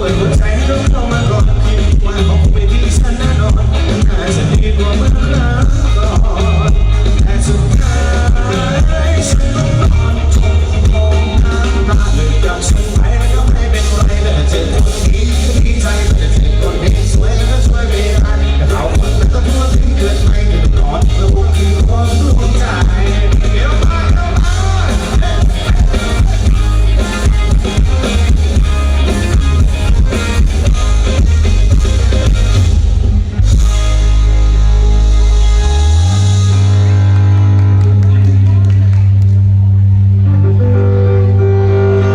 เปิด